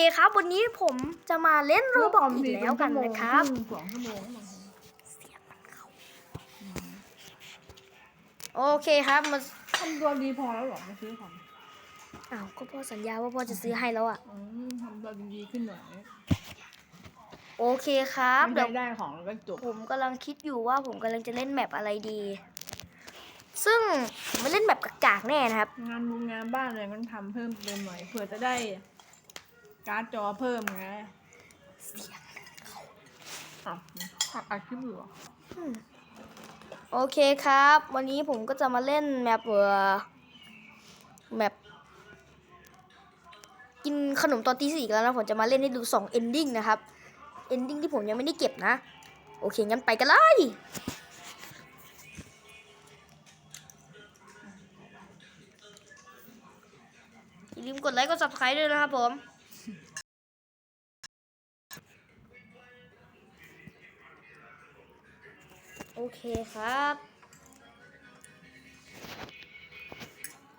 เคครับ วันนี้ผมจะมาเล่นโรบอกอีกแล้วกันนะครับสองชั่วโมงโอเคครับมาทำตัวดีพอแล้วเหรอมาซื้อของอ้าวก็พ่อสัญญาว่าพ่อจะซื้อให้แล้วอะอืมทำตัวดีๆขึ้นหน่อยโอเคครับไม่เดี๋ได้ยวได้ของแล้วก็จบผมกำลังคิดอยู่ว่าผมกำลังจะเล่นแมปอะไรดี ซึ่งผมไม่เล่นแมปกากๆแน่นะครับ งานมุงงานบ้านอะไรมันทำเพิ่มเติมหน่อยเผื่อจะได้ การ์ดจอเพิ่มไงอ้าวขับอัดคลิปอยู่เหรอโอเคครับ วันนี้ผมก็จะมาเล่นแมปเอ่อแมปกินขนมตอนตีสี่อีกแล้วนะผมจะมาเล่นให้ดูสองเอนดิ้งนะครับเอนดิ้งที่ผมยังไม่ได้เก็บนะ โอเค งั้นไปกันเลยอย่าลืมกดไลค์กด subscribe ด้วยนะครับผม โอเคครับ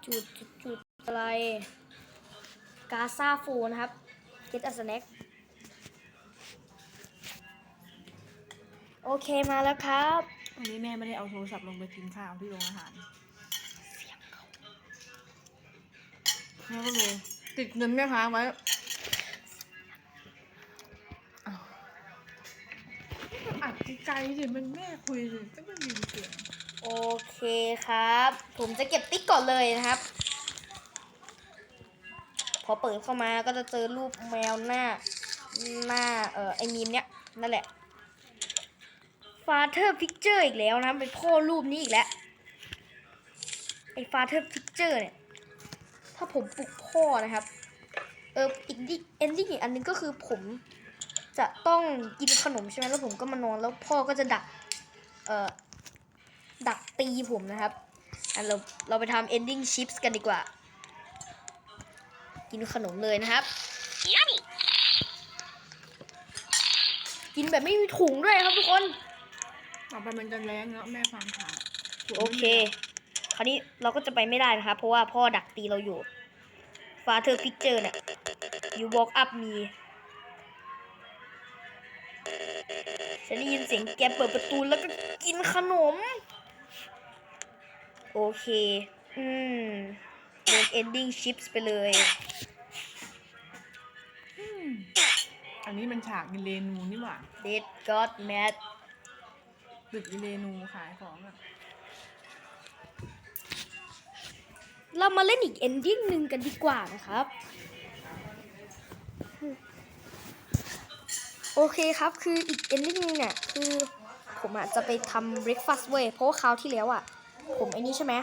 จุดจุดจุดอะไร กาซาฟูนะครับ get a snack โอเคมาแล้วครับวันนี้แม่ไม่ได้เอาโทรศัพท์ลงไปกินข้าวที่โรงอาหารแม่ก็เลยติดเงินแม่ค้าไว้ สิมันแม่คุยสิก็ไม่มีเสียงโอเคครับ ผมจะเก็บติ๊กก่อนเลยนะครับ พอเปิดเข้ามาก็จะเจอรูปแมวหน้า หน้าเอ่อไอมีมเนี้ยนั่นแหละ Father Picture อีกแล้วนะเป็นพ่อรูปนี้อีกแล้วไอ Father Picture เนี่ยถ้าผมปลุกพ่อนะครับ เอออีกดิเอนดิ้งอีกอันหนึงก็คือผม จะต้องกินขนมใช่ไหมแล้วผมก็มานอนแล้วพ่อก็จะดัก เอ่อ ดักตีผมนะครับอันเราเราไปทำ ending chips กันดีกว่า กินขนมเลยนะครับ กินแบบไม่มีถุงด้วยครับทุกคน ต่อไปมันจะแรงแล้วแม่ฟังข่าวโอเค คราวนี้เราก็จะไปไม่ได้นะครับ เพราะว่าพ่อดักตีเราอยู่ Father Picture เนี่ย you walk up me ฉันได้ยินเสียงแกเปิดประตูแล้วก็กินขนม โอเค อืมโดน ending chips ไปเลยอืมอันนี้มันฉากอิเลนูนี่หว่า Dead God Mad ตึกอิเลนูขายของอะเรามาเล่นอีก ending หนึ่งกันดีกว่านะครับ โอเคครับ คืออีก ending หนึงเนี่ย คือผมอะจะไปทำ breakfast เว้ยเพราะว่าคราวที่แล้วอะ ผมไอ้นี่ใช่ไหม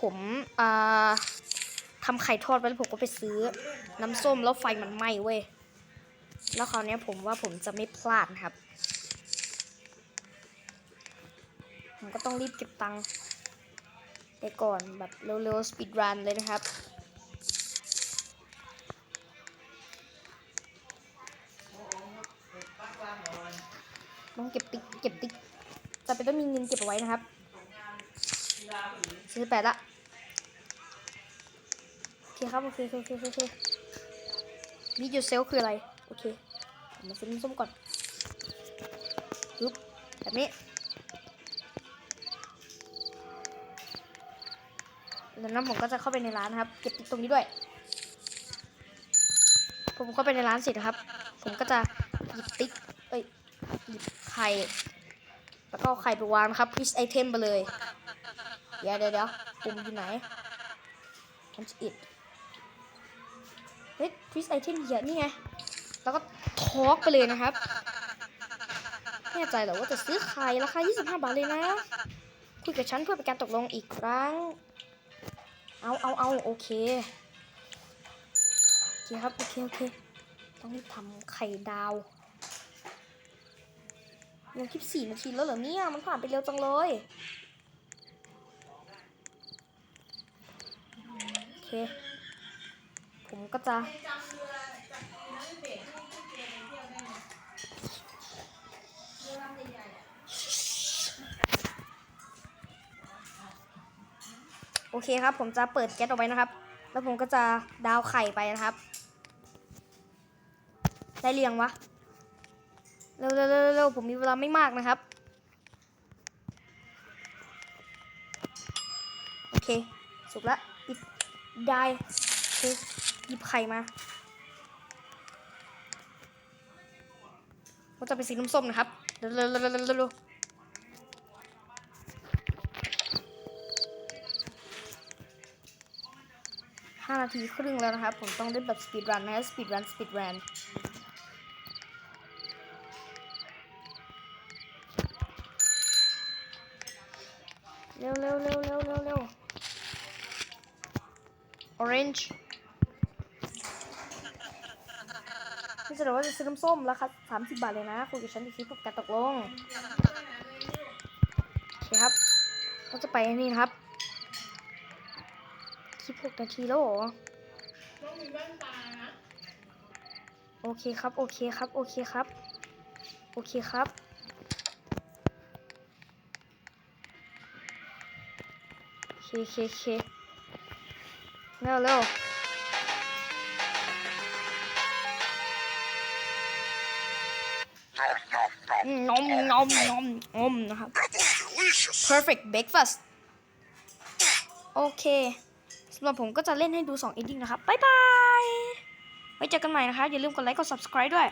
ผมอ่าทำไข่ทอดไว้แล้วผมก็ไปซื้อ น้ำส้มแล้วไฟมันไหม้เว้ย แล้วคราวนี้ผมว่าผมจะไม่พลาดนะครับ ผมก็ต้องรีบเก็บตังค์ไปก่อนแบบเร็วๆสปีดรันเลยนะครับ จะเป็นต้องมีเงินเก็บเอาไว้นะครับ ซื้อแปดละโอเคครับ โอเคโอเคโอเคโอเควิดีโอเซลคืออะไร โอเคผมมาซื้อน้ำส้มก่อนปึ๊บแบบนี้แล้วนั้นผมก็จะเข้าไปในร้านนะครับ เก็บติ๊กตรงนี้ด้วย ผมเข้าไปในร้านเสร็จนะครับ ผมก็จะหยิบติ๊ก เอ้ย หยิบไข่ แล้วก็ไข่ไปวางนะครับพิชไอเทมไปเลย เดี๋ยวเดี๋ยวเดี๋ยวปุ่มอยู่ไหนมันจะอิดเฮ้ยพิชไอเทมเยอะนี่ไง แล้วก็ทอกไปเลยนะครับแน่ใจเหรอว่าจะซื้อไข่ราคา 25 บาทเลยนะ คุยกับฉันเพื่อเป็นการตกลงอีกครั้ง เอาเอาเอาโอเคโอเคครับ โอเค โอเค ต้องรีบทำไข่ดาว ยังคลิปสี่นาทีแล้วเหรอเนี่ย มันผ่านไปเร็วจังเลยโอเค ผมก็จะโอเคครับ ผมจะเปิดแก๊สออกไปนะครับ แล้วผมก็จะดาวไข่ไปนะครับ ได้เรียงวะ เร็วเร็วเร็วเร็วผมมีเวลาไม่มากนะครับ โอเค สุกละปิดได้โอเคหยิบไข่มาก็จะเป็นสีน้ำส้มนะครับเร็วเร็วเร็วเร็วเร็วเร็วห้านาทีครึ่งแล้วนะครับ ผมต้องเล่นแบบสปีดรันนะครับสปีดรันสปีดรัน เร็วเร็วเร็วเร็วเร็วเร็ว orange พี่จะบอกว่าจะซื้อน้ำส้มราคาสามสิบบาทเลยนะคุยกับฉันอีกทีพวกแกตกลงโอเคครับเราจะไปนี่นะครับคิดหกนาทีแล้วเหรอโอเคครับ โอเคครับ โอเคครับ โอเคครับ เคโอเคโอเคเร็วเร็วอืมนมนมนมนมนะครับ perfect breakfast โอเคสำหรับผมก็จะเล่นให้ดู 2 ending นะครับ บ๊ายบาย ไว้เจอกันใหม่นะคะ อย่าลืมกดไลค์ กด subscribe ด้วย